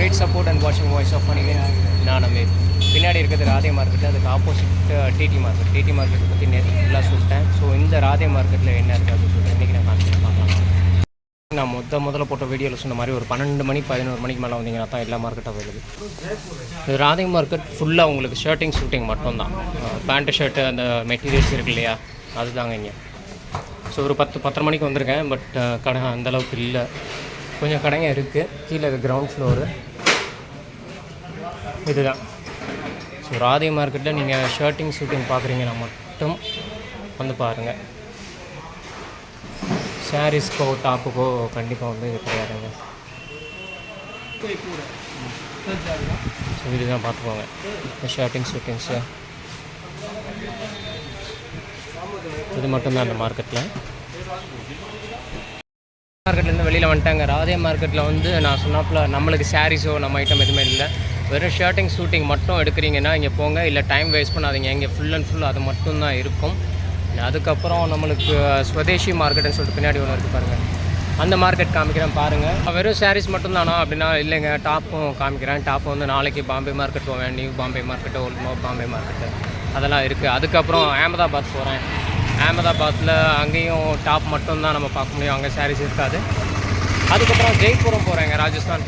Great support and வாட்சிங் voice off பண்ணிக்கிறேன் நான் அமீர் பின்னாடி இருக்கிறது ராதே மார்க்கெட் அதுக்கு opposite DD market DD market பற்றி நேற்று ஃபுல்லாக சொல்லிட்டேன். ஸோ இந்த ராதே மார்க்கெட்டில் என்ன இருக்குது அப்படின்னு சொல்லிட்டு இன்றைக்கி நான் காமிச்சு பார்க்கலாம். நான் முத முதல்ல போட்ட வீடியோவில் சொன்ன மாதிரி ஒரு பன்னெண்டு மணி பதினோரு மணிக்கு மேலே வந்தீங்கன்னா தான் எல்லா மார்க்கெட்டும் அவைலபிள் இது ராதே மார்க்கெட் ஃபுல்லாக உங்களுக்கு ஷர்ட்டிங் ஷூட்டிங் மட்டும்தான். பேண்ட்டு ஷர்ட்டு அந்த மெட்டீரியல்ஸ் இருக்கு இல்லையா? அதுதாங்க இங்கே. ஸோ ஒரு பத்து பத்தரை மணிக்கு வந்திருக்கேன் பட் கடை அந்தளவுக்கு இல்லை. கொஞ்சம் கடைங்க இருக்குது கீழே கிரவுண்ட் ஃப்ளோரு இதுதான். ஸோ ராதே மார்க்கெட்டில் நீங்கள் ஷர்ட்டிங் ஷூட்டிங் பார்க்குறீங்கன்னா மட்டும் வந்து பாருங்கள் சாரீஸ்க்கோ டாப்புக்கோ கண்டிப்பாக வந்து இது கிடையாதுங்க. ஸோ இதுதான் பார்த்துக்கோங்க இந்த ஷர்ட்டிங் ஷூட்டிங்ஸு இது மட்டும்தான் அந்த மார்க்கெட்டில் மார்க்கெட்லேருந்து வெளியில் வந்துட்டாங்க. ராதே மார்க்கெட்டில் வந்து நான் சொன்னாப்பில் நம்மளுக்கு சாரீஸோ நம்ம ஐட்டம் எதுவுமே இல்லை. வெறும் ஷர்ட்டிங் ஷூட்டிங் மட்டும் எடுக்கிறீங்கன்னா இங்கே போங்க. இல்லை டைம் வேஸ்ட் பண்ணாதீங்க. இங்கே ஃபுல் அண்ட் ஃபுல் அது மட்டும்தான் இருக்கும். அதுக்கப்புறம் நம்மளுக்கு ஸ்வதேஷி மார்க்கெட்டுன்னு சொல்லிட்டு பின்னாடி ஒன்று இருக்குது பாருங்கள் அந்த மார்க்கெட் காமிக்கிறேன் பாருங்கள் வெறும் சாரீஸ் மட்டும்தானா? அப்படின்னா இல்லைங்க டாப்பும் காமிக்கிறேன். டாப் வந்து நாளைக்கு பாம்பே மார்க்கெட் போவேன் new Bombay market old Bombay market அதெல்லாம் இருக்குது அதுக்கப்புறம் அகமதாபாத் போகிறேன் அகமதாபாத்தில் அங்கேயும் டாப் மட்டும்தான் நம்ம பார்க்க முடியும். அங்கே சாரீஸ் இருக்காது. அதுக்கப்புறம் ஜெய்ப்பூரம் போகிறேங்க ராஜஸ்தான்.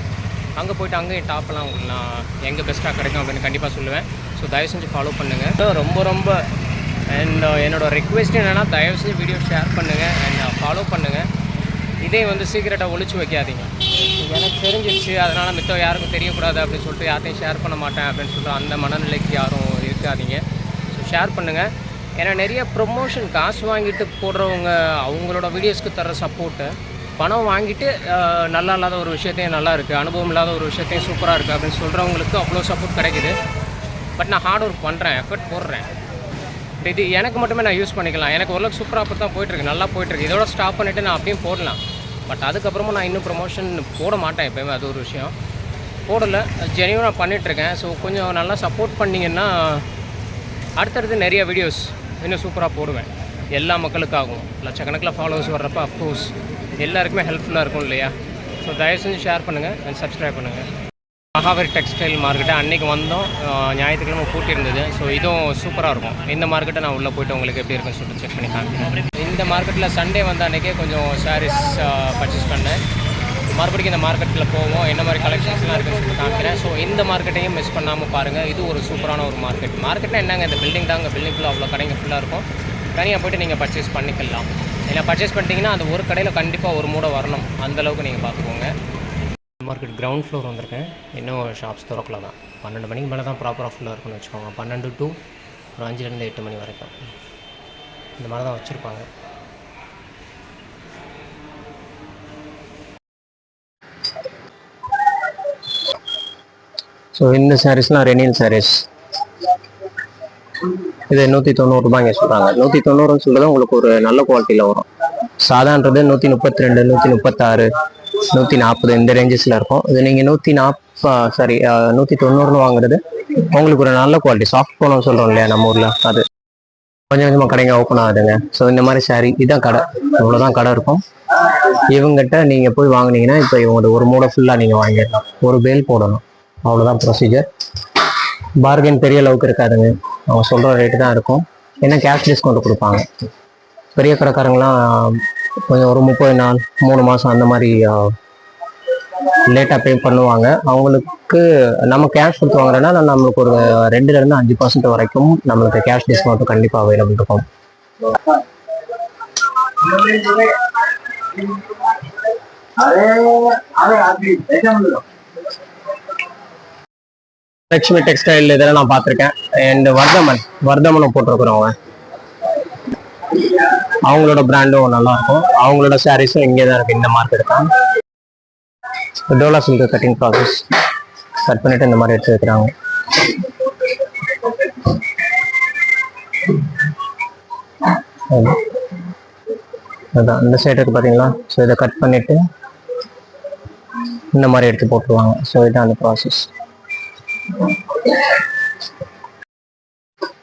அங்கே போயிட்டு அங்கேயும் டாப்லாம் உங்களுக்கு நான் எங்கே பெஸ்ட்டாக கிடைக்கும் அப்படின்னு கண்டிப்பாக சொல்லுவேன். ஸோ தயவு செஞ்சு ஃபாலோ பண்ணுங்கள் ஸோ ரொம்ப ரொம்ப அண்ட் uh, என்னோடய ரெக்வெஸ்ட் என்னென்னா தயவு செஞ்சு வீடியோ ஷேர் பண்ணுங்கள் அண்ட் ஃபாலோ uh, பண்ணுங்கள் இதே வந்து சீக்கிரட்டாக ஒழிச்சு வைக்காதீங்க. எனக்கு தெரிஞ்சிடுச்சு அதனால் மித்த யாருக்கும் தெரியக்கூடாது அப்படின்னு சொல்லிட்டு யார்ட்டையும் ஷேர் பண்ண மாட்டேன் அப்படின்னு சொல்லிட்டு அந்த மனநிலைக்கு யாரும் இருக்காதீங்க. ஸோ ஷேர் பண்ணுங்கள் ஏன்னா நிறைய ப்ரொமோஷன் காசு வாங்கிட்டு போடுறவங்க அவங்களோட வீடியோஸ்க்கு தர சப்போர்ட்டு பணம் வாங்கிட்டு நல்லா இல்லாத ஒரு விஷயத்தையும் நல்லா இருக்குது அனுபவம் இல்லாத ஒரு விஷயத்தையும் சூப்பராக இருக்குது அப்படின்னு சொல்கிறவங்களுக்கு அவ்வளோ சப்போர்ட் கிடைக்குது. பட் நான் ஹார்ட் ஒர்க் பண்ணுறேன் எஃபர்ட் போடுறேன். இது எனக்கு மட்டுமே நான் யூஸ் பண்ணிக்கலாம். எனக்கு ஓரளவுக்கு சூப்பராக அப்போ தான் போயிட்டுருக்கு நல்லா போயிட்டுருக்கு. இதோட ஸ்டாப் பண்ணிவிட்டு நான் அப்படியும் போடலாம். பட் அதுக்கப்புறமா நான் இன்னும் ப்ரொமோஷன் போட மாட்டேன் எப்போயுமே அது ஒரு விஷயம். போடலை ஜெனியூனாக பண்ணிகிட்ருக்கேன் ஸோ கொஞ்சம் நல்லா சப்போர்ட் பண்ணிங்கன்னா அடுத்தடுத்து நிறைய வீடியோஸ் இன்னும் சூப்பராக போடுவேன். எல்லா மக்களுக்காகவும். லட்சக்கணக்கில் ஃபாலோவர்ஸ் வர்றப்ப அஃப்கோர்ஸ் எல்லாருக்குமே ஹெல்ப்ஃபுல்லாக இருக்கும் இல்லையா? ஸோ தயவு செஞ்சு ஷேர் பண்ணுங்கள் அண்ட் சப்ஸ்கிரைப் பண்ணுங்கள் மகாவரி டெக்ஸ்டைல் மார்க்கெட்டு அன்றைக்கி வந்தோம். ஞாயிற்றுக்கிழமை பூட்டி இருந்தது. ஸோ இதுவும் சூப்பராக இருக்கும். இந்த மார்க்கெட்டை நான் உள்ளே போயிட்டு உங்களுக்கு எப்படி இருக்குன்னு சொல்லிட்டு செக் பண்ணி காமிக்கிறேன். இந்த மார்க்கெட்டில் சண்டே வந்த அன்றைக்கே கொஞ்சம் சாரீஸ் பர்ச்சேஸ் பண்ணேன். மறுபடியும் இந்த மார்க்கெட்டில் போவோம். என்ன மாதிரி கலெக்ஷன்ஸ்லாம் இருக்குன்னு சொல்லிட்டு காமிக்கிறேன். ஸோ இந்த மார்க்கெட்டையும் மிஸ் பண்ணாமல் பாருங்கள் இது ஒரு சூப்பரான ஒரு மார்க்கெட் மார்க்கெட்னா என்னங்க? இந்த பில்டிங் தாங்க. பில்டிங் ஃபுல்லாக அவ்வளோ கடைங்க ஃபுல்லாக இருக்கும். தனியாக போயிட்டு நீங்கள் பர்ச்சேஸ் பண்ணிக்கலாம். இதில் பர்ச்சேஸ் பண்ணிட்டீங்கன்னா அந்த ஒரு கடையில் கண்டிப்பாக ஒரு மூடை வரணும். அந்தளவுக்கு நீங்கள் பார்த்துக்கோங்க. மார்க்கெட் கிரவுண்ட் ஃப்ளோர் வந்திருக்கேன். இன்னும் ஷாப்ஸ் திறக்கல தான் பன்னெண்டு மணிக்கு மேலே தான் ப்ராப்பராக ஃபுல்லாக இருக்கும்னு வச்சுக்கோங்க. பன்னெண்டு டு ஒரு அஞ்சுலேருந்து எட்டு மணி வரைக்கும். இந்த மாதிரி தான் வச்சுருப்பாங்க. ஸோ இந்த சாரீஸ்லாம் ரெனியல் சாரீஸ் இது நூற்றி தொண்ணூறு ரூபாய்ங்க சொல்கிறாங்க நூற்றி தொண்ணூறுன்னு சொல்கிறது உங்களுக்கு ஒரு நல்ல குவாலிட்டியில் வரும். சாதான்றது நூற்றி முப்பத்தி ரெண்டு நூற்றி முப்பத்தாறு நூற்றி நாற்பது இந்த ரேஞ்சஸில் இருக்கும். இது நீங்கள் நூற்றி நாற்ப சாரி நூற்றி தொண்ணூறுன்னு வாங்குறது உங்களுக்கு ஒரு நல்ல குவாலிட்டி சாஃப்ட் போனோம் சொல்கிறோம் இல்லையா நம்ம ஊரில்? அது கொஞ்சம் கொஞ்சமாக கடைங்க ஓப்பன் ஆகுதுங்க. ஸோ இந்த மாதிரி சாரி இதுதான் கடை. இவ்வளோதான் கடை இருக்கும். இவங்ககிட்ட நீங்கள் போய் வாங்குனீங்கன்னா இப்போ இவங்கள்ட்ட ஒரு மூடை ஃபுல்லாக நீங்கள் வாங்கிடலாம். ஒரு பேல் போடணும். அவ்வளோதான் ப்ரொசீஜர் பார்கன் பெரிய அளவுக்கு இருக்காதுங்க. அவங்க சொல்கிற ரேட்டு தான் இருக்கும். ஏன்னா கேஷ் டிஸ்கவுண்ட் கொடுப்பாங்க. பெரிய கடைக்காரங்களாம் கொஞ்சம் ஒரு முப்பது நாள் மூணு மாதம் அந்த மாதிரி லேட்டாக பே பண்ணுவாங்க. அவங்களுக்கு நம்ம கேஷ் கொடுத்து வாங்குறோன்னா நம்மளுக்கு ஒரு ரெண்டுலேருந்து அஞ்சு பர்சன்ட் வரைக்கும் நம்மளுக்கு கேஷ் டிஸ்கவுண்ட் கண்டிப்பாக அவைலபிள் இருக்கும். லட்சுமி டெக்ஸ்டைல் இதெல்லாம் நான் பார்த்துருக்கேன். அண்ட் வர்தமன் வர்தமனும் போட்டிருக்கிறவங்க. அவங்களோட பிராண்டும் நல்லா இருக்கும் அவங்களோட சாரீஸும் இங்கே தான் இருக்கு இந்த மார்க்கெட் தான் Dola silk cutting process cut பண்ணிட்டு இந்த மாதிரி எடுத்து வைக்கிறாங்க. அதான் இந்த சைடு இருக்கு பார்த்தீங்களா ஸோ இதை கட் பண்ணிட்டு இந்த மாதிரி எடுத்து போட்டுருவாங்க. ஸோ இதுதான் அந்த ப்ராசஸ்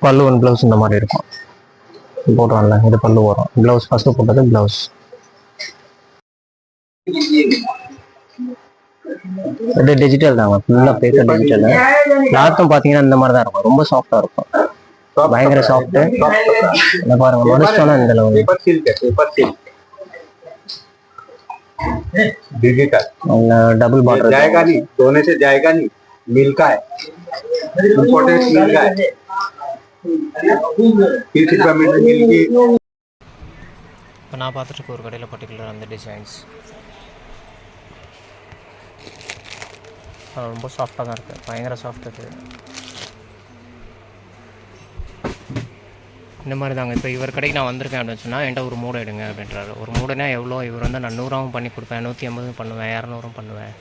பல்லு ஒன் ப்ளவுஸ் இந்த மாதிரி இருக்கும் போடுறான்ல இது பல்லு வரும் ப்ளவுஸ் ஃபர்ஸ்ட் போட்டது ப்ளவுஸ் இது டிஜிட்டல் தாங்க ஃபுல்லாக பேப்பர் டிஜிட்டல் கிளாத்தும் பார்த்தீங்கன்னா இந்த மாதிரி தான் இருக்கும் ரொம்ப சாஃப்டாக இருக்கும் பயங்கர சாஃப்ட் இந்த பாருங்க மனுஷனா இந்த அளவு पेपर सिल्क है paper silk digital double border जाएगा नहीं सोने से जाएगा नहीं मिल का है इम्पोर्टेंट मिल का है तीस रुपया मीटर मिल की இப்போ நான் பார்த்துட்டு இருக்க ஒரு கடையில் பர்டிகுலர் அந்த டிசைன்ஸ் ரொம்ப சாஃப்டாக தான் இருக்குது பயங்கர சாஃப்ட் இது இந்த மாதிரி தாங்க இப்போ இவர் கடைக்கு நான் வந்திருக்கேன் அப்படின்னு சொன்னால் என்கிட்ட ஒரு மூடை எடுங்க அப்படின்றாரு ஒரு மூடைனா எவ்வளோ இவர் வந்து நான் நூறாவும் பண்ணி கொடுப்பேன் நூற்றி ஐம்பதும் பண்ணுவேன் இரநூறும் பண்ணுவேன்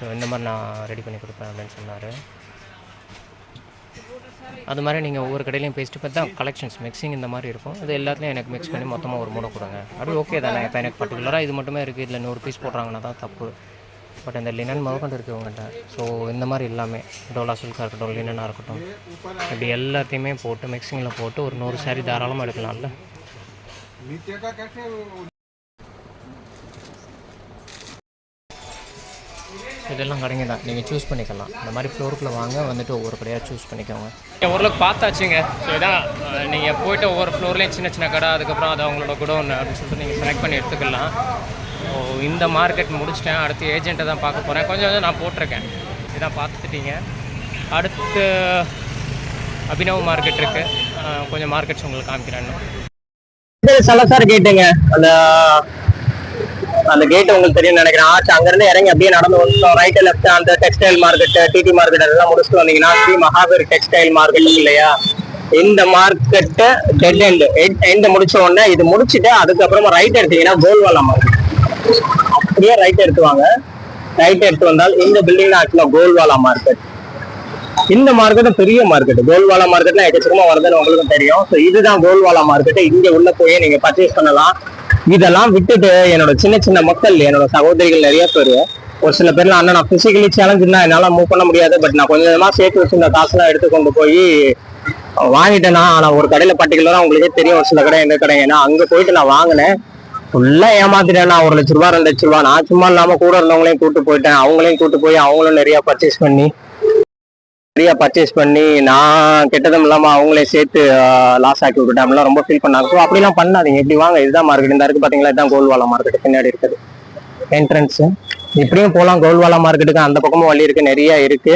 ஸோ இந்த மாதிரி நான் ரெடி பண்ணி கொடுப்பேன் அப்படின்னு சொன்னார். அது மாதிரி நீங்கள் ஒவ்வொரு கடையிலையும் பேசிட்டு பார்த்தா கலெக்ஷன்ஸ் மிக்சிங் இந்த மாதிரி இருக்கும். அது எல்லாத்துலையும் எனக்கு மிக்ஸ் பண்ணி மொத்தமாக ஒரு மூடை கொடுங்க. அப்படி ஓகே தானே இப்போ எனக்கு பர்டிகுலராக இது மட்டுமே இருக்குது இதில் நூறு பீஸ் போடுறாங்கன்னா தான் தப்பு. பட் இந்த லினன் முதற்கொண்டு இருக்குது உங்கள்கிட்ட ஸோ இந்த மாதிரி எல்லாமே டோலா சில்காக இருக்கட்டும் லினனாக இருக்கட்டும் இப்படி எல்லாத்தையுமே போட்டு மிக்சிங்கில் போட்டு ஒரு நூறு சாரி தாராளமாக எடுக்கலாம்ல. இதெல்லாம் கடைங்க தான். நீங்கள் சூஸ் பண்ணிக்கலாம். இந்த மாதிரி ஃப்ளோருக்குள்ளே வாங்க வந்துட்டு ஒவ்வொரு கடையாக சூஸ் பண்ணிக்கோங்க. ஓரளவுக்கு பார்த்தாச்சுங்க. ஸோ இதான் நீங்கள் போயிட்டு ஒவ்வொரு ஃப்ளோர்லேயும் சின்ன சின்ன கடை அதுக்கப்புறம் அது அவங்களோட குடோன் அப்படின்னு சொல்லிட்டு நீங்கள் செலக்ட் பண்ணி எடுத்துக்கலாம். ஸோ இந்த மார்க்கெட் முடிச்சிட்டேன். அடுத்து ஏஜென்ட்டை தான் பார்க்க போகிறேன் கொஞ்சம் கொஞ்சம் நான் போட்டிருக்கேன். இதான் பார்த்துட்டீங்க அடுத்து அபினவ் மார்க்கெட் இருக்குது கொஞ்சம் மார்க்கெட்ஸ் உங்களுக்கு காமிக்கிறேன். சலசார் கேட்டுங்க. அந்த அந்த கேட் உங்களுக்கு தெரியும் நினைக்கிறேன். ஆச்சு அங்க இருந்து இறங்கி அப்படியே நடந்து வந்துட்டோம். ரைட் லெஃப்ட் அந்த டெக்ஸ்டைல் மார்க்கெட் டிடி மார்க்கெட் எல்லாம் முடிச்சுட்டு வந்தீங்கன்னா ஸ்ரீ மகாவீர் டெக்ஸ்டைல் மார்க்கெட் இல்லையா? இந்த மார்க்கெட்டு டெட் எண்ட் எண்டு முடிச்ச உடனே இது முடிச்சுட்டு அதுக்கப்புறமா ரைட் எடுத்தீங்கன்னா கோல்வாலா மார்க்கெட் அப்படியே ரைட் எடுத்துவாங்க. ரைட் எடுத்து வந்தால் இந்த பில்டிங் ஆக்சுவலா கோல்வாலா மார்க்கெட் இந்த மார்க்கெட்டும் பெரிய மார்க்கெட் கோல்வாலா மார்க்கெட்லாம் எக்கச்சக்கமா வருதுன்னு உங்களுக்கும் தெரியும். ஸோ இதுதான் கோல்வாலா மார்க்கெட் இங்க உள்ள போய் நீங்க பர்ச்சேஸ் பண்ணலாம். இதெல்லாம் விட்டுட்டு என்னோட சின்ன சின்ன மக்கள் என்னோட சகோதரிகள் நிறைய பேர். ஒரு சில பேர்லாம் அண்ணா நான் பிசிக்கலி சேலஞ்சுனா என்னால மூவ் பண்ண முடியாது. பட் நான் கொஞ்சம் கொஞ்சமா சேர்த்து வச்சிருந்த காசுலாம் எடுத்து கொண்டு போய் வாங்கிட்டேன்னா ஆனா ஒரு கடையில பர்டிகுலரா உங்களுக்கே தெரியும். ஒரு சில கடை எந்த கடை. ஏன்னா அங்க போயிட்டு நான் வாங்கினேன். ஃபுல்லா ஏமாத்திட்டேன் நான் ஒரு லட்ச ரூபா ரெண்டு லட்ச ரூபா. நான் சும்மா இல்லாம கூட இருந்தவங்களையும் கூட்டு போயிட்டேன். அவங்களையும் கூட்டு போய் அவங்களும் நிறைய பர்ச்சேஸ் பண்ணி நிறைய பர்ச்சேஸ் பண்ணி நான் கெட்டதும் இல்லாமல் அவங்களே சேர்த்து லாஸ் ஆக்கி விட்டுட்டேன். ரொம்ப ஃபீல் பண்ணாங்க. ஸோ அப்படிலாம் பண்ணாதீங்க. இப்படி வாங்க. இதுதான் மார்க்கெட் இந்த இருக்கு பார்த்தீங்களா இதுதான் கோல்வாலா மார்க்கெட் பின்னாடி இருக்குது. என்ட்ரன்ஸு இப்படியும் போகலாம். கோல்வாலா மார்க்கெட்டுக்கு அந்த பக்கமும் வழி இருக்குது நிறைய இருக்கு.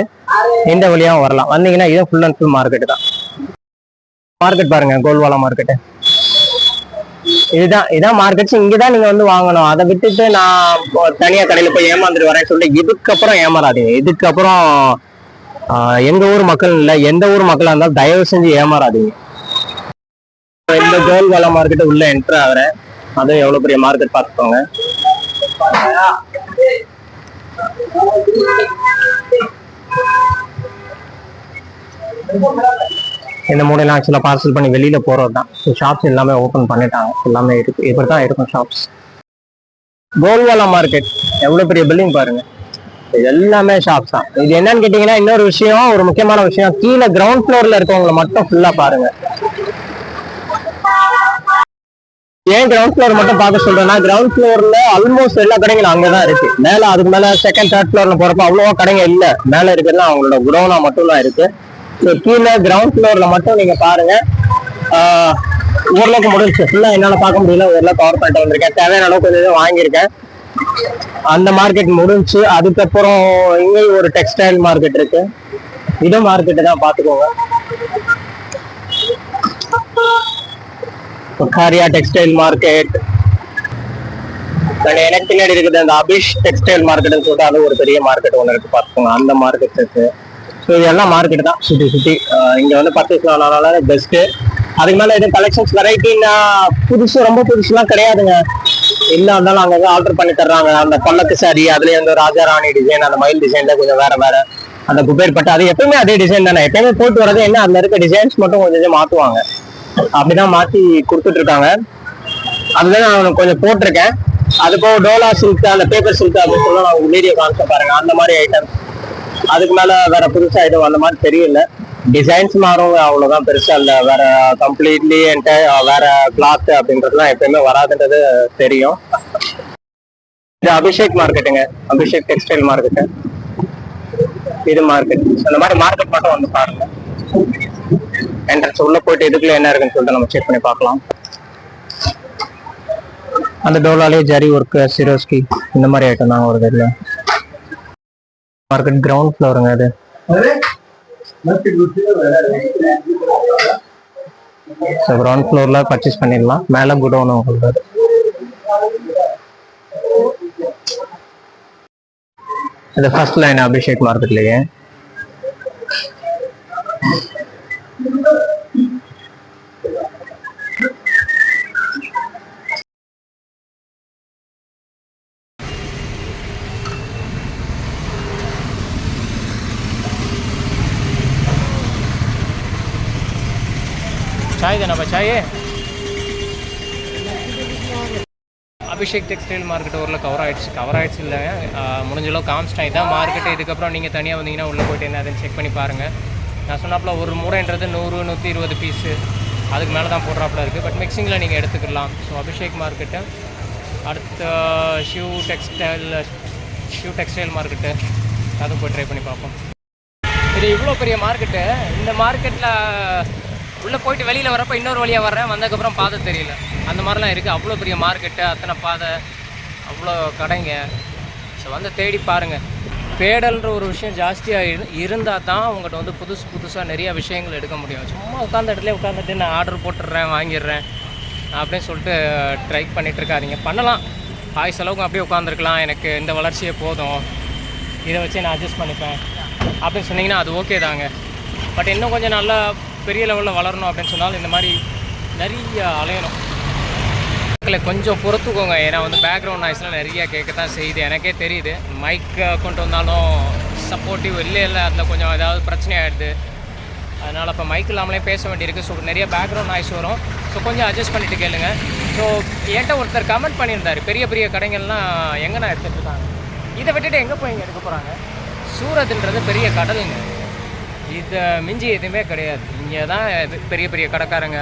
இந்த வழியாகவும் வரலாம். வந்தீங்கன்னா இது ஃபுல் அண்ட் ஃபுல் மார்க்கெட்டு தான். மார்க்கெட் பாருங்க. கோல்வாலா மார்க்கெட்டு இதுதான் இதான் மார்க்கெட்ஸ் இங்கதான் நீங்க வந்து வாங்கணும். அதை விட்டுட்டு நான் தனியாக தனியா கடையில போய் ஏமாந்துட்டு வரேன்னு சொல்லிட்டு இதுக்கப்புறம் ஏமாறாதீங்க. இதுக்கப்புறம் ஆஹ் எங்க ஊர் மக்கள் இல்ல. எந்த ஊர் மக்களா இருந்தாலும் தயவு செஞ்சு ஏமாறாதீங்க. இந்த கோல் வேலை மார்க்கெட் உள்ள என்டர் ஆகிறேன் அதுவும் எவ்வளவு பெரிய மார்க்கெட் பார்த்துக்கோங்க. இந்த மூடையெல்லாம் ஆக்சுவலாக பார்சல் பண்ணி வெளியில போறது தான் ஷாப்ஸ் எல்லாமே ஓப்பன் பண்ணிட்டாங்க. எல்லாமே இருக்கு. இப்படி தான் இருக்கும் ஷாப்ஸ் கோல்வாலா மார்க்கெட் எவ்வளவு பெரிய பில்டிங் பாருங்க. இது எல்லாமே ஷாப்ஸ் தான். இது என்னன்னு கேட்டீங்கன்னா இன்னொரு விஷயம் ஒரு முக்கியமான விஷயம். கீழே கிரவுண்ட் ஃப்ளோர்ல இருக்கவங்களை மட்டும் ஃபுல்லா பாருங்க. ஏன் கிரவுண்ட் ஃப்ளோர் மட்டும் பார்க்க சொல்றேன்னா கிரவுண்ட் ஃப்ளோர்ல ஆல்மோஸ்ட் எல்லா கடைகளும் அங்கதான் இருக்கு. மேல அதுக்கு மேல செகண்ட் தேர்ட் ஃப்ளோர்ல போறப்ப அவ்வளவா கடைங்க இல்ல. மேல இருக்கிறதுலாம் அவங்களோட குடோனா மட்டும் தான் இருக்கு. ஸோ கீழே கிரவுண்ட் ஃப்ளோர்ல மட்டும் நீங்க பாருங்க. ஓரளவுக்கு முடிஞ்சு ஃபுல்லா என்னால பார்க்க முடியல. ஓரளவுக்கு கவர் பண்ணிட்டு வந்திருக்கேன். தேவையான அளவுக்கு கொஞ்சம் கொஞ்சம் வாங்கியிருக்கேன். அந்த மார்க்கெட் முடிஞ்சு அதுக்கப்புறம் இங்கேயும் ஒரு டெக்ஸ்டைல் மார்க்கெட் இருக்கு. இது மார்க்கெட் தான் பார்த்துக்கோங்க. புகாரியா டெக்ஸ்டைல் மார்க்கெட் எனக்கு பின்னாடி இருக்குது அந்த அபிஷ் டெக்ஸ்டைல் மார்க்கெட்னு சொல்லிட்டு அது ஒரு பெரிய மார்க்கெட் ஒன்று இருக்கு. பார்த்துக்கோங்க. அந்த மார்க்கெட் இருக்கு. ஸோ இதெல்லாம் மார்க்கெட் தான். சுற்றி சுற்றி இங்க வந்து பர்ச்சேஸ் பண்ணனால பெஸ்ட்டு அதுக்கு மேல எதுவும் கலெக்ஷன்ஸ் வெரைட்டின்னா புதுசு ரொம்ப புதுசுலாம் கிடையாதுங்க. என்ன இருந்தாலும் அங்கங்க ஆர்டர் பண்ணி தர்றாங்க. அந்த பல்லக்கு சாரி அதுலயே வந்து ராஜா ராணி டிசைன் அந்த மயில் டிசைன்ல கொஞ்சம் வேற வேற. அந்த குபேர் பட்டு அது எப்பவுமே அதே டிசைன் தானே. எப்பயுமே போட்டு வரது என்ன? அதுல இருக்க டிசைன்ஸ் மட்டும் கொஞ்சம் கொஞ்சம் மாத்துவாங்க. அப்படிதான் மாத்தி கொடுத்துட்டு இருக்காங்க அதுதான் நான் கொஞ்சம் போட்டிருக்கேன். அது போக டோலா சில்க் அந்த பேப்பர் சில்க் அப்படின்னு சொல்லி நான் வீடியோ காமிச்ச பாருங்க. அந்த மாதிரி ஐட்டம் அதுக்கு மேல வேற புதுசா எதுவும் அந்த மாதிரி தெரியல. டிசைன்ஸ் மாறும் அவ்வளவுதான். பெருசா இல்ல. வேற கம்ப்ளீட்லி வேற கிளாத் அப்படின்றதுலாம் எப்பயுமே வராதுன்றது தெரியும். இது அபிஷேக் மார்க்கெட்டுங்க அபிஷேக் டெக்ஸ்டைல் மார்க்கெட்டு இது மார்க்கெட் அந்த மாதிரி மார்க்கெட் மட்டும் வந்து பாருங்க. என்ட்ரன்ஸ் உள்ள போயிட்டு இதுக்குள்ள என்ன இருக்குன்னு சொல்லிட்டு நம்ம செக் பண்ணி பார்க்கலாம். அந்த டோலாலே ஜரி ஒர்க்கு சிரோஸ்கி இந்த மாதிரி ஐட்டம் தான் வருது இல்லை மார்க்கெட் கிரவுண்ட் ஃப்ளோருங்க அது ஸோ கிரவுண்ட் ஃப்ளோரில் பர்ச்சேஸ் பண்ணிடலாம். மேலே குடோன் உங்களுக்கு இது ஃபர்ஸ்ட் லைன் அபிஷேக் மார்க்கெட்லயே. चाय देना भाई चाय அபிஷேக் டெக்ஸ்டைல் மார்க்கெட் ஊரில் கவர் ஆயிடுச்சு கவர் ஆயிடுச்சு இல்லைங்க ஆஹ் முடிஞ்ச அளவு காமிச்சிட்டேன் இதான் மார்க்கெட்டு இதுக்கப்புறம் நீங்கள் தனியாக வந்தீங்கன்னா உள்ளே போயிட்டு என்ன அதுன்னு செக் பண்ணி பாருங்கள் நான் சொன்னாப்புல ஒரு மூடைன்றது நூறு நூற்றி இருபது பீஸு அதுக்கு மேலே தான் போடுறாப்புல இருக்குது பட் மிக்சிங்கில் நீங்கள் எடுத்துக்கலாம் ஸோ அபிஷேக் மார்க்கெட்டு அடுத்த shoe textile shoe textile market அதுவும் போய் ட்ரை பண்ணி பார்ப்போம் இது இவ்வளோ பெரிய மார்க்கெட்டு இந்த மார்க்கெட்டில் உள்ளே போயிட்டு வெளியில் வரப்போ இன்னொரு வழியாக வர்றேன். வந்ததுக்கப்புறம் பாதை தெரியல. அந்த மாதிரிலாம் இருக்குது அவ்வளோ பெரிய மார்க்கெட்டு அத்தனை பாதை அவ்வளோ கடைங்க. ஸோ வந்து தேடி பாருங்கள் தேடல்ன்ற ஒரு விஷயம் ஜாஸ்தியாக இரு இருந்தால் தான் உங்கள்கிட்ட வந்து புதுசு புதுசாக நிறைய விஷயங்கள் எடுக்க முடியும். சும்மா உட்காந்த இடத்துல உட்காந்துட்டு நான் ஆர்டர் போட்டுடுறேன் வாங்கிடுறேன் அப்படின்னு சொல்லிட்டு ட்ரை பண்ணிட்டு பண்ணலாம். ஆய் செலவுக்கு அப்படியே உட்காந்துருக்கலாம் எனக்கு இந்த வளர்ச்சியே போதும். இதை வச்சு நான் அட்ஜஸ்ட் பண்ணிப்பேன். அப்படின்னு சொன்னீங்கன்னா அது ஓகே தாங்க. பட் இன்னும் கொஞ்சம் நல்லா பெரிய லெவலில் வளரணும் அப்படின்னு சொன்னாலும் இந்த மாதிரி நிறைய அலையணும். இல்லை கொஞ்சம் பொறுத்துக்கோங்க. ஏன்னா வந்து பேக்ரவுண்ட் நாய்ஸ்லாம் நிறையா கேட்க தான் செய்யுது. எனக்கே தெரியுது. மைக் கொண்டு வந்தாலும் சப்போர்ட்டிவ் இல்லை இல்லை. அதில் கொஞ்சம் ஏதாவது பிரச்சனை ஆகிடுது அதனால் இப்போ மைக் இல்லாமலே பேச வேண்டியிருக்கு. ஸோ நிறைய பேக்ரவுண்ட் நாய்ஸ் வரும். ஸோ கொஞ்சம் அட்ஜஸ்ட் பண்ணிட்டு கேளுங்க. ஸோ என்கிட்ட ஒருத்தர் கமெண்ட் பண்ணியிருந்தார். பெரிய பெரிய கடைகள்லாம் எங்கேண்ணா எடுத்துகிட்டு இருக்காங்க? இதை விட்டுட்டு எங்கே போய் இங்கே எடுக்க போகிறாங்க சூரத்ன்றது பெரிய கடலுங்க. இதை மிஞ்சி எதுவுமே கிடையாது. இங்கே தான் இது பெரிய பெரிய கடைக்காரங்க.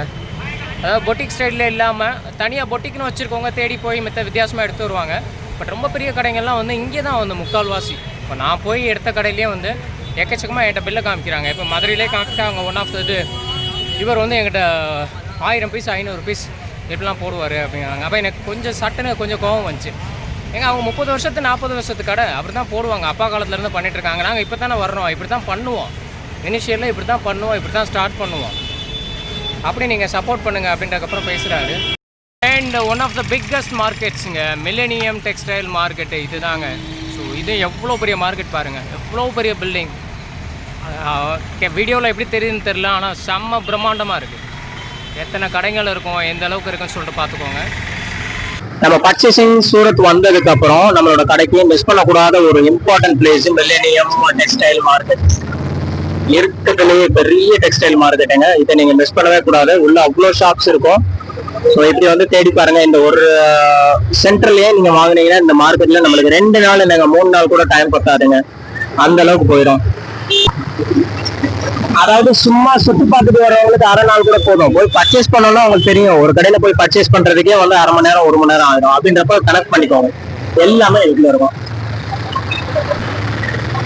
அதாவது பொட்டிக் ஸ்டைலில் இல்லாமல் தனியாக பொட்டிக்னு வச்சுருக்கவங்க தேடி போய் மித்த வித்தியாசமாக எடுத்து வருவாங்க. பட் ரொம்ப பெரிய கடைங்கள்லாம் வந்து இங்கே தான் வந்து முக்கால்வாசி. இப்போ நான் போய் எடுத்த கடையிலே வந்து எக்கச்சக்கமாக என்கிட்ட பில்லை காமிக்கிறாங்க. இப்போ மதுரையிலே காமிச்சிட்டாங்க ஒன் ஆஃப் இது. இவர் வந்து என்கிட்ட ஆயிரம் பீஸ் ஐநூறு பீஸ் இப்படிலாம் போடுவார் அப்படிங்கிறாங்க. அப்போ எனக்கு கொஞ்சம் சட்டுன்னு கொஞ்சம் கோவம் வந்துச்சு. ஏங்க அவங்க முப்பது வருஷத்து நாற்பது வருஷத்து கடை அப்படி தான் போடுவாங்க. அப்பா காலத்துலேருந்து பண்ணிகிட்ருக்காங்க நாங்கள் இப்போ தானே வர்றோம். இப்படி தான் பண்ணுவோம். இனிஷியலில் இப்படி தான் பண்ணுவோம் இப்படி தான் ஸ்டார்ட் பண்ணுவோம். அப்படி நீங்கள் சப்போர்ட் பண்ணுங்க அப்படின்றக்கப்புறம் பேசுகிறாரு and one of the biggest மார்க்கெட்ஸுங்க millennium textile market இதுதாங்க. ஸோ இது எவ்வளோ பெரிய மார்க்கெட் பாருங்கள் எவ்வளோ பெரிய பில்டிங் வீடியோவில் எப்படி தெரியுதுன்னு தெரில ஆனால் செம்ம பிரம்மாண்டமாக இருக்குது எத்தனை கடைகள் இருக்கும் எந்த அளவுக்கு இருக்குன்னு சொல்லிட்டு பார்த்துக்கோங்க. நம்ம பர்ச்சேசிங் சூரத் வந்ததுக்கு அப்புறம் நம்மளோட கடைக்கு மிஸ் பண்ணக்கூடாத ஒரு important place millennium textile market இருக்கிறதுலயே பெரிய டெக்ஸ்டைல் மார்க்கெட்டுங்க இதை நீங்க மிஸ் பண்ணவே கூடாது. உள்ள அவ்வளோ ஷாப்ஸ் இருக்கும். ஸோ இப்படி வந்து தேடி பாருங்க. இந்த ஒரு சென்டர்லயே நீங்க வாங்குனீங்கன்னா இந்த மார்க்கெட்ல நம்மளுக்கு ரெண்டு நாள் இல்லைங்க மூணு நாள் கூட டைம் பத்தாதுங்க. அந்த அளவுக்கு போயிடும். அதாவது சும்மா சுத்தி பார்த்துட்டு வரவங்களுக்கு அரை நாள் கூட போதும். போய் பர்ச்சேஸ் பண்ணோம்னா அவங்களுக்கு தெரியும். ஒரு கடையில போய் பர்ச்சேஸ் பண்றதுக்கே வந்து அரை மணி நேரம் ஒரு மணி நேரம் ஆயிடும். அப்படின்றப்ப கனெக்ட் பண்ணிக்கோங்க. எல்லாமே இதுல இருக்கும்.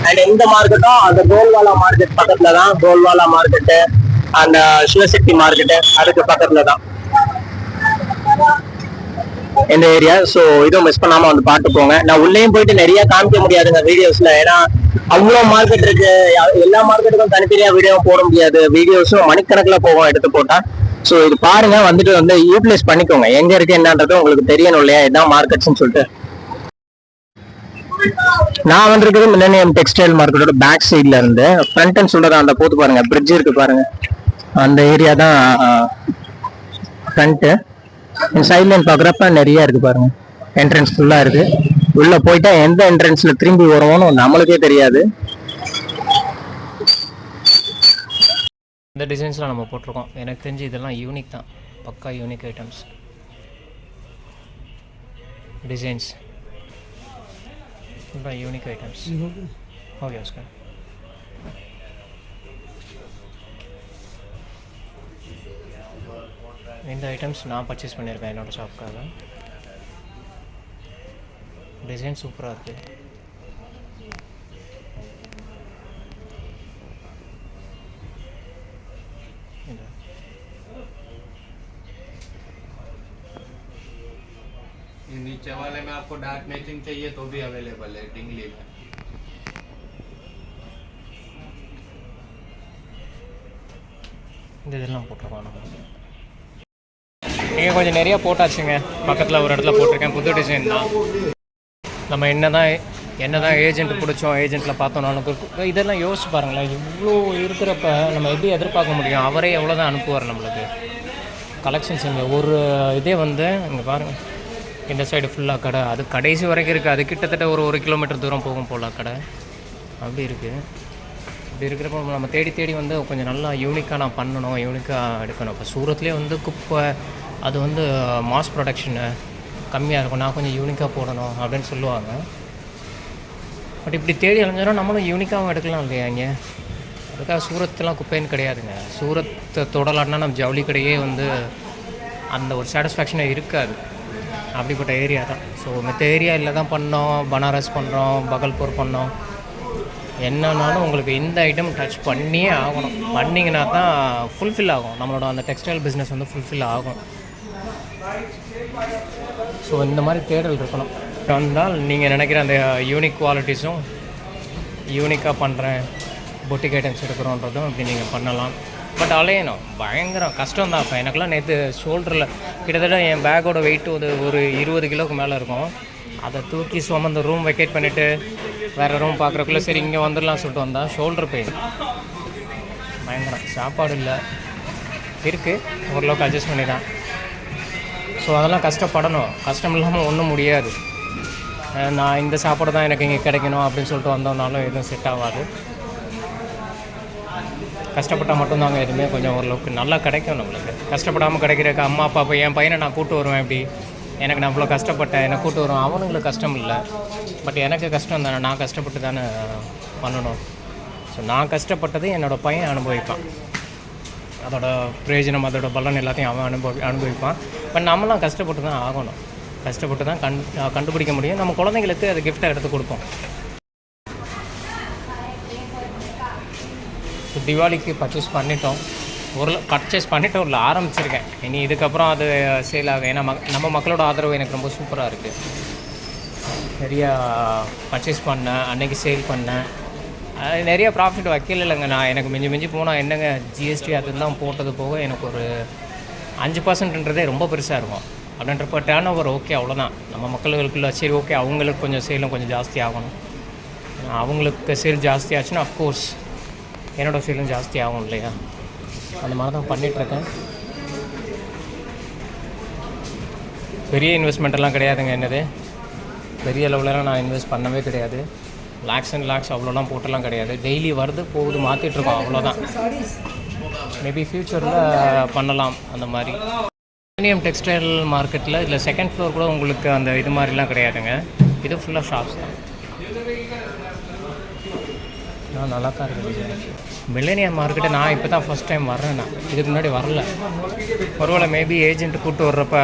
அண்ட் எந்த மார்க்கெட்டும் அந்த கோல்வாலா மார்க்கெட் பக்கத்துல தான் கோல்வாலா மார்க்கெட்டு அந்த uh, சிவசக்தி மார்க்கெட்டு அதுக்கு பக்கத்துல தான் இந்த ஏரியா ஸோ இதுவும் மிஸ் பண்ணாம வந்து பார்த்து போங்க. நான் உள்ளேயும் போயிட்டு நிறைய காமிக்க முடியாதுங்க வீடியோஸ்ல ஏன்னா அவ்வளோ மார்க்கெட் இருக்கு. எல்லா மார்க்கெட்டுக்கும் தனித்தனியா வீடியோ போட முடியாது. வீடியோஸும் மணிக்கணக்கில் போகும் எடுத்து போட்டா. ஸோ இது பாருங்க வந்துட்டு வந்து யூட்டிலைஸ் பண்ணிக்கோங்க. எங்க இருக்கு என்னன்றது உங்களுக்கு தெரியணும் இல்லையா? இதான் மார்க்கெட்ஸ்னு சொல்லிட்டு. நான் வந்திருக்கிறது மில்லேனியம் டெக்ஸ்டைல் மார்க்கெட்டோட பேக் சைடில் இருந்து. ஃப்ரண்ட்னு சொல்றது அந்த போத்து பாருங்க. பிரிட்ஜ் இருக்கு பாருங்க. அந்த ஏரியா தான் ஃப்ரண்ட்டு சைட் லைன் பார்க்குறப்ப நிறையா இருக்கு பாருங்க. என்ட்ரன்ஸ் ஃபுல்லாக இருக்கு. உள்ளே போயிட்டா எந்த என்ட்ரன்ஸில் திரும்பி வருவோம்னு நம்மளுக்கே தெரியாது. இந்த டிசைன்ஸ்லாம் நம்ம போட்டிருக்கோம். எனக்கு தெரிஞ்சு இதெல்லாம் யூனிக் தான். பக்கா யூனிக் ஐட்டம்ஸ் டிசைன்ஸ் ஃபுல்லாக யூனிக் ஐட்டம்ஸ் ஓகே ஆஸ்கர் இந்த ஐட்டம்ஸ் நான் பர்ச்சேஸ் பண்ணியிருக்கேன் என்னோட ஷாப்புக்காக டிசைன் சூப்பராக இருக்குது नीचे वाले में आपको डार्क मैचिंग चाहिए तो भी अवेलेबल है डिंगली में இந்த இதெல்லாம் போட்டிருக்கோம் நம்ம நீங்கள் கொஞ்சம் நிறைய போட்டாச்சுங்க பக்கத்தில் ஒரு இடத்துல போட்டிருக்கேன் புது டிசைன் தான் நம்ம என்ன தான் என்ன தான் ஏஜென்ட் பிடிச்சோம் ஏஜென்ட்டில் பார்த்தோம்னாலும் கு- இதெல்லாம் யோசிச்சு பாருங்களேன் இவ்வளோ இருக்கிறப்ப நம்ம எப்படி எதிர்பார்க்க முடியும் அவரே எவ்வளோ தான் அனுப்புவார் நம்மளுக்கு கலெக்ஷன்ஸ் இங்கே ஒரு இதே வந்து இங்கே பாருங்கள் இந்த சைடு ஃபுல்லாக கடை. அது கடைசி வரைக்கும் இருக்குது அது கிட்டத்தட்ட ஒரு ஒரு கிலோமீட்டர் தூரம் போகும் போல கடை. அப்படி இருக்குது இப்படி இருக்கிறப்ப நம்ம தேடி தேடி வந்து கொஞ்சம் நல்லா யூனிக்காக நான் பண்ணணும் யூனிக்காக எடுக்கணும். இப்போ சூரத்துலேயே வந்து குப்பை அது வந்து மாஸ் ப்ரொடக்ஷனு கம்மியாக இருக்கும். நான் கொஞ்சம் யூனிக்காக போடணும் அப்படின்னு சொல்லுவாங்க. பட் இப்படி தேடி அலைஞ்சாலும் நம்மளும் யூனிக்காகவும் எடுக்கலாம் இல்லையா இங்கே? அதுக்காக சூரத்துலாம் குப்பைன்னு கிடையாதுங்க. சூரத்தை தொடலாட்டினா நம்ம ஜவுளி கடையே வந்து அந்த ஒரு சாட்டிஸ்ஃபேக்ஷனே இருக்காது. அப்படிப்பட்ட ஏரியா தான். ஸோ மற்ற ஏரியாவில் தான் பண்ணோம் பனாரஸ் பண்ணுறோம் பகல்பூர் பண்ணோம். என்னன்னாலும் உங்களுக்கு இந்த ஐட்டம் டச் பண்ணியே ஆகணும். பண்ணிங்கன்னா தான் ஃபுல்ஃபில் ஆகும். நம்மளோட அந்த டெக்ஸ்டைல் பிஸ்னஸ் வந்து ஃபுல்ஃபில் ஆகும். ஸோ இந்த மாதிரி தேடல் இருக்கணும். வந்தால் நீங்கள் நினைக்கிற அந்த யூனிக் குவாலிட்டிஸும் யூனிக்காக பண்ணுறேன் பொட்டிக் ஐட்டம்ஸ் எடுக்கிறோன்றதும் இப்படி நீங்கள் பண்ணலாம். பட் அலையணும் பயங்கரம் கஷ்டம் தான். இப்போ எனக்குலாம் நேற்று ஷோல்டரில் கிட்டத்தட்ட என் பேக்கோட வெயிட் ஒரு ஒரு இருபது கிலோவுக்கு மேலே இருக்கும். அதை தூக்கி சுமந்து ரூம் வெக்கேட் பண்ணிவிட்டு வேறு ரூம் பார்க்குறக்குள்ளே சரி இங்கே வந்துடலாம் சொல்லிட்டு வந்தால் ஷோல்டர் பெயின் பயங்கரம். சாப்பாடு இல்லை. இருக்குது ஓரளவுக்கு அட்ஜஸ்ட் பண்ணி தான் ஸோ அதெல்லாம் கஷ்டப்படணும். கஷ்டம் இல்லாமல் ஒன்றும் முடியாது. நான் இந்த சாப்பாடு தான் எனக்கு இங்கே கிடைக்கணும் அப்படின்னு சொல்லிட்டு வந்தோம்னாலும் எதுவும் செட் ஆகாது. கஷ்டப்பட்டால் மட்டும்தாங்க எதுவுமே கொஞ்சம் ஓரளவுக்கு நல்லா கிடைக்கும் நம்மளுக்கு. கஷ்டப்படாமல் கிடைக்கிறக்கு அம்மா அப்பா இப்போ என் பையனை நான் கூப்பிட்டு வருவேன் இப்படி எனக்கு நான் அவ்வளோ கஷ்டப்பட்டேன். என்னை கூப்பிட்டு வருவேன். அவனுங்களுக்கு கஷ்டம் இல்லை. பட் எனக்கு கஷ்டம் தானே. நான் கஷ்டப்பட்டு தானே பண்ணணும். ஸோ நான் கஷ்டப்பட்டதை என்னோடய பையன் அனுபவிப்பான். அதோட பிரயோஜனம் அதோட பலன் எல்லாத்தையும் அவன் அனுபவி அனுபவிப்பான். பட் நம்மளாம் கஷ்டப்பட்டு தான் ஆகணும். கஷ்டப்பட்டு தான் கண் கண்டுபிடிக்க முடியும். நம்ம குழந்தைங்களுக்கு அது கிஃப்டாக எடுத்து கொடுப்போம். ஸோ தீபாவளிக்கு பர்ச்சேஸ் பண்ணிட்டோம். ஒரு பர்ச்சேஸ் பண்ணிட்டோம் உள்ள ஆரம்பிச்சிருக்கேன். இனி இதுக்கப்புறம் அது சேல் ஆகும் ஏன்னா மக் நம்ம மக்களோட ஆதரவு எனக்கு ரொம்ப சூப்பராக இருக்குது நிறையா பர்ச்சேஸ் பண்ணேன் அன்னைக்கு சேல் பண்ணேன். நிறைய ப்ராஃபிட் வைக்கல இல்லைங்க. நான் எனக்கு மிஞ்சி மிஞ்சி போனால் என்னங்க ஜிஎஸ்டி அதெல்லாம் போட்டது போக எனக்கு ஒரு அஞ்சு பர்சன்ட்ன்றதே ரொம்ப பெருசாக இருக்கும். அப்படின்றப்ப டேர்ன் ஓவர் ஓகே அவ்வளோதான் நம்ம மக்களுக்குள்ள சரி ஓகே அவங்களுக்கு கொஞ்சம் சேலும் கொஞ்சம் ஜாஸ்தி ஆகணும். அவங்களுக்கு சேல் ஜாஸ்தி ஆச்சுன்னா அஃப்கோர்ஸ் என்னோடய சேலும் ஜாஸ்தி ஆகும் இல்லையா? அந்த மாதிரி தான் பண்ணிகிட்ருக்கேன் பெரிய இன்வெஸ்ட்மெண்ட்டெல்லாம் கிடையாதுங்க என்னது? பெரிய லெவலெலாம் நான் இன்வெஸ்ட் பண்ணவே கிடையாது. லேக்ஸ் அண்ட் லேக்ஸ் அவ்வளோலாம் போட்டுலாம் கிடையாது. டெய்லி வருது போகுது மாற்றிட்டுருக்கோம் அவ்வளோதான். மேபி ஃப்யூச்சரில் பண்ணலாம் அந்த மாதிரி. மில்லேனியம் டெக்ஸ்டைல் மார்க்கெட்டில் இதில் செகண்ட் ஃப்ளோர் கூட உங்களுக்கு அந்த இது மாதிரிலாம் கிடையாதுங்க. இது ஃபுல்லாக ஷாப்ஸ் தான். நான் நல்லா தான் இருக்குது மில்லேனியம் மார்க்கெட்டு நான் இப்போ தான் ஃபஸ்ட் டைம் வர்றேன் நான். இதுக்கு முன்னாடி வரல. ஒருவேளை மேபி ஏஜென்ட் கூப்பிட்டு வர்றப்ப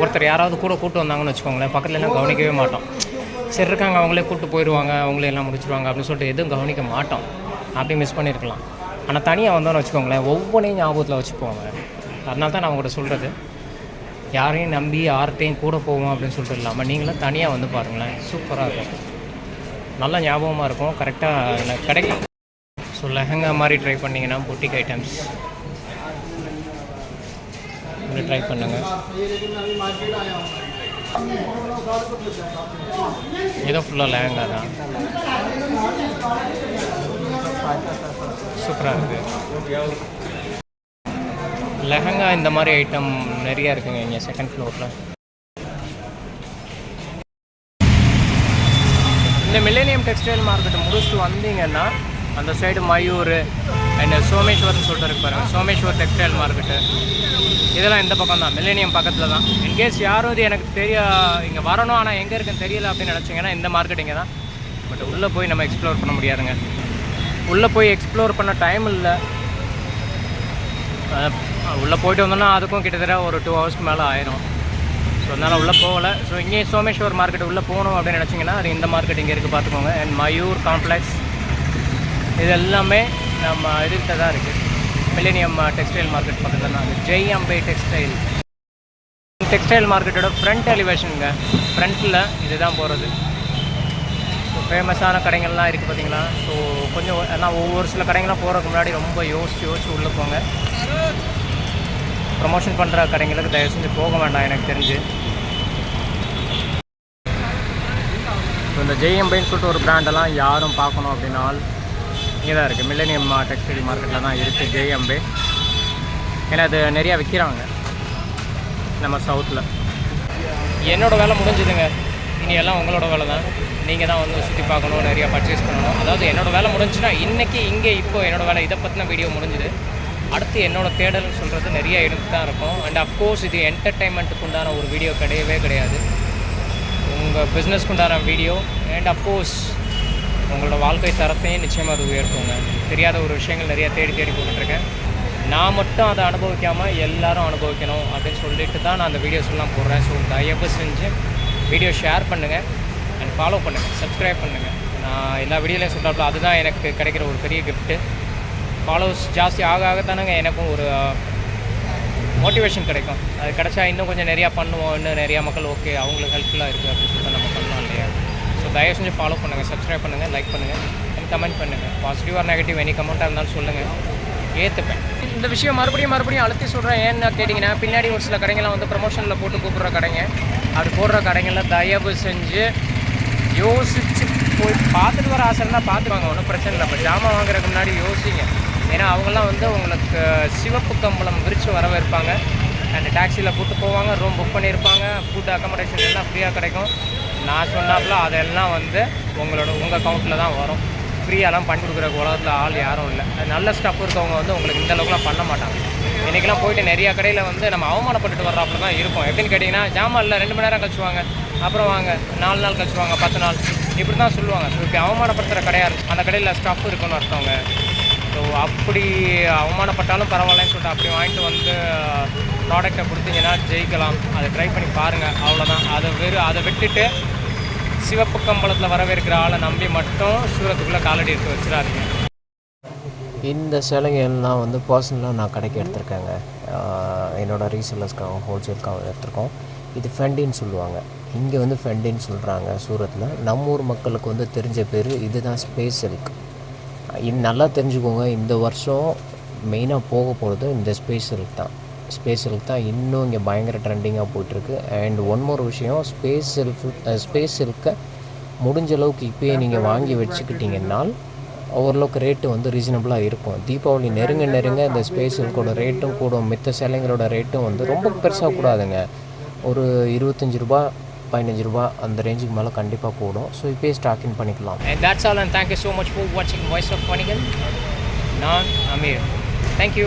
ஒருத்தர் யாராவது கூட கூப்பிட்டு வந்தாங்கன்னு வச்சுக்கோங்களேன் பக்கத்துல எல்லாம் கவனிக்கவே மாட்டோம். சரி இருக்காங்க அவங்களே கூப்பிட்டு போயிடுவாங்க அவங்களே எல்லாம் முடிச்சிருவாங்க அப்படின்னு சொல்லிட்டு எதுவும் கவனிக்க மாட்டோம். அப்படி மிஸ் பண்ணியிருக்கலாம் ஆனால் தனியாக வந்தோன்னு வச்சுக்கோங்களேன் ஒவ்வொன்றையும் ஞாபகத்தில் வச்சுப்போங்க. அதனால தான் நான் உங்கள்கிட்ட சொல்கிறது யாரையும் நம்பி யார்கிட்டையும் கூட போவோம் அப்படின்னு சொல்லிட்டு இல்லாமல் நீங்களும் தனியாக வந்து பாருங்களேன். சூப்பராக இருக்கும். நல்ல ஞாபகமாக இருக்கும். கரெக்டாக கிடைக்கும். ஸோ லெஹங்கா மாதிரி ட்ரை பண்ணிங்கன்னா பொட்டிக் ஐட்டம்ஸ் இப்படி ட்ரை பண்ணுங்க. ஏதோ ஃபுல்லாக லெஹங்கா தான். சூப்பராக இருக்குது லெஹங்கா இந்த மாதிரி ஐட்டம் நிறைய இருக்குங்க இங்கே செகண்ட் ஃப்ளோரில் இந்த மில்லேனியம் டெக்ஸ்டைல் மார்க்கெட் முடிச்சுட்டு வந்தீங்கன்னா அந்த சைடு மயூர் அண்ட் சோமேஸ்வர்னு சொல்லிட்டு இருக்கு பாருங்க. சோமேஸ்வர் டெக்ஸ்டைல் மார்க்கெட்டு இதெல்லாம் இந்த பக்கம் தான். மில்லேனியம் பக்கத்தில் தான். இன்கேஸ் யாரும் இது எனக்கு தெரிய இங்கே வரணும் ஆனால் எங்கே இருக்குன்னு தெரியல அப்படின்னு நினச்சிங்கன்னா இந்த மார்க்கெட் இங்கே தான். பட் உள்ளே போய் நம்ம எக்ஸ்ப்ளோர் பண்ண முடியாதுங்க. உள்ளே போய் எக்ஸ்ப்ளோர் பண்ண டைம் இல்லை. உள்ளே போயிட்டு வந்தோம்னா அதுக்கும் கிட்டத்தட்ட ஒரு டூ ஹவர்ஸ்க்கு மேலே ஆயிரும். ஸோ அதனால் உள்ளே போகலை. ஸோ இங்கேயும் சோமேஸ்வர் மார்க்கெட் உள்ளே போகணும் அப்படின்னு நினச்சிங்கன்னா அது இந்த மார்க்கெட் இங்கே இருக்குது பார்த்துக்கோங்க அண்ட் மயூர் காம்ப்ளெக்ஸ் இது எல்லாமே நம்ம இதுக்கிட்ட தான் இருக்குது மில்லேனியம் டெக்ஸ்டைல் மார்க்கெட் பக்கத்தில் தான் இருக்குது ஜெய் அம்பை டெக்ஸ்டைல் டெக்ஸ்டைல் மார்க்கெட்டோட ஃப்ரண்ட் எலிவேஷனுங்க ஃப்ரண்ட்டில் இதுதான் போகிறது ஸோ ஃபேமஸான கடைகள்லாம் இருக்குது பார்த்தீங்களா ஸோ கொஞ்சம் எல்லாம் ஒவ்வொரு சில கடைங்கள்லாம் போகிறதுக்கு முன்னாடி ரொம்ப யோசிச்சு யோசிச்சு உள்ளே போங்க. ப்ரமோஷன் பண்ணுற கடைங்களுக்கு தயவு செஞ்சு போக வேண்டாம் எனக்கு தெரிஞ்சு. இந்த ஜெய்எம்பைன்னு சொல்லிட்டு ஒரு பிராண்டெல்லாம் யாரும் பார்க்கணும் அப்படின்னா இங்கே தான் இருக்குது மில்லனியம் டெக்ஸ்டைல் மார்க்கெட்டில் தான் இருக்குது ஜேஎம்பே ஏன்னா அது நிறையா விற்கிறாங்க நம்ம சவுத்தில் என்னோட வேலை முடிஞ்சுதுங்க. இனி எல்லாம் உங்களோட வேலை தான். நீங்கள் தான் வந்து சுற்றி பார்க்கணும் நிறையா பர்ச்சேஸ் பண்ணணும். அதாவது என்னோடய வேலை முடிஞ்சுன்னா இன்றைக்கி இங்கே இப்போ என்னோட வேலை இதை பற்றின வீடியோ முடிஞ்சுது. அடுத்து என்னோட தேடல்னு சொல்கிறது நிறைய எடுத்து தான் இருக்கும். அண்ட் அஃப்கோர்ஸ் இது என்டர்டைன்மெண்ட்டுக்கு உண்டான ஒரு வீடியோ கிடையவே கிடையாது. உங்கள் பிஸ்னஸ்க்கு உண்டான வீடியோ அண்ட் அஃப்கோர்ஸ் உங்களோட வாழ்க்கை தரத்தையும் நிச்சயமாக அது உயர்த்துங்க. தெரியாத ஒரு விஷயங்கள் நிறைய தேடி தேடி போட்டுட்ருக்கேன் நான் மட்டும் அதை அனுபவிக்காமல் எல்லாரும் அனுபவிக்கணும் அப்படின்னு சொல்லிட்டு தான் நான் அந்த வீடியோஸ்லாம் போடுறேன். ஸோ தயவு செஞ்சு வீடியோ ஷேர் பண்ணுங்கள் அண்ட் ஃபாலோ பண்ணுங்கள் சப்ஸ்கிரைப் பண்ணுங்கள் நான் எல்லா வீடியோலையும் சொல்கிறாப்புல அதுதான் எனக்கு கிடைக்கிற ஒரு பெரிய கிஃப்ட்டு ஃபாலோவர்ஸ் ஜாஸ்தி ஆக ஆக தானேங்க எனக்கும் ஒரு மோட்டிவேஷன் கிடைக்கும். அது கிடச்சா இன்னும் கொஞ்சம் நிறையா பண்ணுவோம். இன்னும் நிறையா மக்கள் ஓகே அவங்களுக்கு ஹெல்ப்ஃபுல்லாக இருக்குது அப்படின்னு சொல்லி நம்ம பண்ணலாம் இல்லையா ஸோ தயவு செஞ்சு ஃபாலோ பண்ணுங்கள் சப்ஸ்கிரைப் பண்ணுங்கள் லைக் பண்ணுங்கள் அண்ட் கமெண்ட் பண்ணுங்கள் பாசிட்டிவ் ஆர் நெகட்டிவ் எனி கமெண்ட்டாக இருந்தாலும் சொல்லுங்கள் ஏற்றுப்பேன் இந்த விஷயம் மறுபடியும் மறுபடியும் அழுத்தி சொல்கிறேன் ஏன்னு கேட்டிங்கன்னா பின்னாடி ஒரு சில கடைங்களாம் வந்து ப்ரமோஷனில் போட்டு கூப்பிட்ற கடைங்க. அது போடுற கடைங்களில் தயவு செஞ்சு யோசிச்சு போய் பார்த்துட்டு வர ஆசை இருந்தால் பார்த்துவாங்க ஒன்றும் பிரச்சனை இல்லை. இப்போ ஜாமான் வாங்குறதுக்கு முன்னாடி யோசிங்க. ஏன்னா அவங்கெல்லாம் வந்து உங்களுக்கு சிவப்பு கம்பளம் விரித்து வரவேற்பாங்க. அண்ட் டாக்ஸியில் கூட்டு போவாங்க ரூம் புக் பண்ணியிருப்பாங்க ஃபுட் அக்கமடேஷன் எல்லாம் ஃப்ரீயாக கிடைக்கும். நான் சொன்னாப்புல அதெல்லாம் வந்து உங்களோட உங்கள் அக்கௌண்ட்டில் தான் வரும். ஃப்ரீயாலாம் பண்ணி கொடுக்குற உலகத்தில் ஆள் யாரும் இல்லை. அது நல்ல ஸ்டஃப் இருக்கவங்க வந்து உங்களுக்கு இந்த அளவுக்குலாம் பண்ண மாட்டாங்க. இன்றைக்கெலாம் போயிட்டு நிறையா கடையில் வந்து நம்ம அவமானப்பட்டுட்டு வர்றாப்புல தான் இருக்கும். எப்படின்னு கேட்டிங்கன்னா ஜாமான் இல்லை ரெண்டு மணி நேரம் கழிச்சுவாங்க. அப்புறம் வாங்க நாலு நாள் கழிச்சுவாங்க பத்து நாள். இப்படி தான் சொல்லுவாங்க. ஸோ இப்படி அவமானப்படுத்துகிற கடையாக இருக்கும் அந்த கடையில் ஸ்டஃப் இருக்குன்னு அர்த்தவங்க ஸோ அப்படி அவமானப்பட்டாலும் பரவாயில்லன்னு சொல்லிட்டு அப்படி வாங்கிட்டு வந்து ப்ராடக்டை கொடுத்தீங்கன்னா ஜெயிக்கலாம். அதை ட்ரை பண்ணி பாருங்கள் அவ்வளோதான் அதை வெறும் அதை விட்டுட்டு சிவப்பு கம்பளத்தில் வரவேற்கிற ஆளை நம்பி மட்டும் சூரத்துக்குள்ளே காலடி எடுத்து வச்சிடாதீங்க. இந்த சேலைகள்லாம் வந்து பர்சனலாக நான் கடைக்கு எடுத்திருக்கேங்க. என்னோடய ரீசேலர்ஸ்க்காகவும் ஹோல்சேல்க்காகவும் எடுத்திருக்கோம். இது ஃபெண்டின்னு சொல்லுவாங்க. இங்கே வந்து ஃபெண்டின்னு சொல்கிறாங்க சூரத்தில் நம்ம ஊர் மக்களுக்கு வந்து தெரிஞ்ச பேர் இதுதான் ஸ்பேஸ் சில்க் இது நல்லா தெரிஞ்சுக்கோங்க. இந்த வருஷம் மெயினாக போக போகிறது இந்த ஸ்பேஸ் சில்க் தான். ஸ்பேஸ் செல்ஃப் தான் இன்னும் இங்கே பயங்கர ட்ரெண்டிங்காக போயிட்டுருக்கு. அண்ட் ஒன் மோர் விஷயம் ஸ்பேஸ் செல்ஃப் ஸ்பேஸ் சில்க்கை முடிஞ்ச அளவுக்கு இப்போயே நீங்கள் வாங்கி வச்சுக்கிட்டிங்கன்னால் ஓரளவுக்கு ரேட்டு வந்து ரீசனபிளாக இருக்கும். தீபாவளி நெருங்க நெருங்க இந்த ஸ்பேஸ் சில்கோட ரேட்டும் கூடும். மித்த சேலைங்களோட ரேட்டும் வந்து ரொம்ப பெருசாக கூடாதுங்க. ஒரு இருபத்தஞ்சி ரூபா பதினஞ்சு ரூபா அந்த ரேஞ்சுக்கு மேலே கண்டிப்பாக கூடும். ஸோ இப்போயே ஸ்டாக்கிங் பண்ணிக்கலாம். And that's all and thank you so much for watching off of நான் அமீர் தேங்க்யூ